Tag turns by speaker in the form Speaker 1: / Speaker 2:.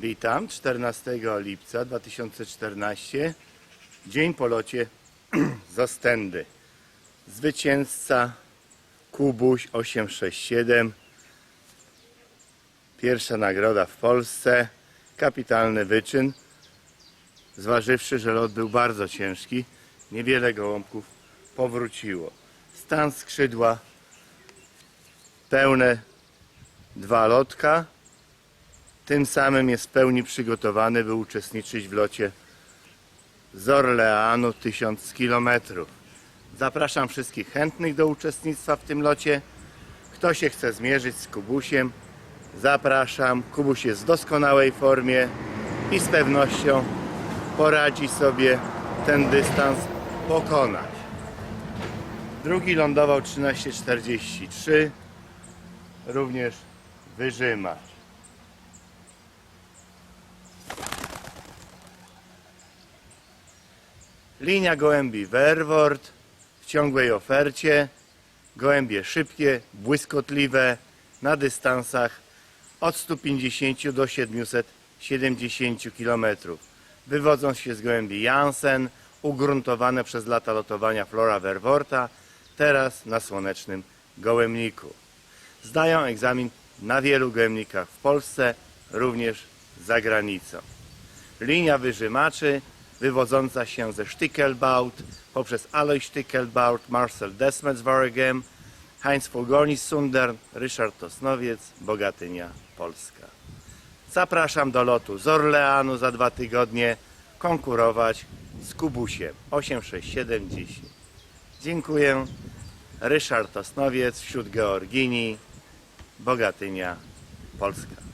Speaker 1: Witam 14 lipca 2014. Dzień po locie z Ostendy. Zwycięzca Kubuś 867. Pierwsza nagroda w Polsce. Kapitalny wyczyn. Zważywszy, że lot był bardzo ciężki, niewiele gołąbków powróciło. Stan skrzydła pełne dwa lotka. Tym samym jest w pełni przygotowany, by uczestniczyć w locie z Orleanu 1000 km. Zapraszam wszystkich chętnych do uczestnictwa w tym locie. Kto się chce zmierzyć z Kubusiem, zapraszam. Kubuś jest w doskonałej formie i z pewnością poradzi sobie ten dystans pokonać. Drugi lądował 13.43, również wyrzymacz. Linia gołębi Verwort w ciągłej ofercie. Gołębie szybkie, błyskotliwe na dystansach od 150 do 770 km. Wywodzą się z gołębi Jansen, ugruntowane przez lata lotowania Flora Verworta, teraz na słonecznym gołębniku. Zdają egzamin na wielu gołębnikach w Polsce, również za granicą. Linia wyżymaczy wywodząca się ze Stickelbaut poprzez Alois Stickelbaut, Marcel Desmets-Waregem, Heinz Fulgonis Sundern, Ryszard Tosnowiec, Bogatynia Polska. Zapraszam do lotu z Orleanu za dwa tygodnie konkurować z Kubusiem 86710. Dziękuję. Ryszard Tosnowiec wśród Georgini, Bogatynia Polska.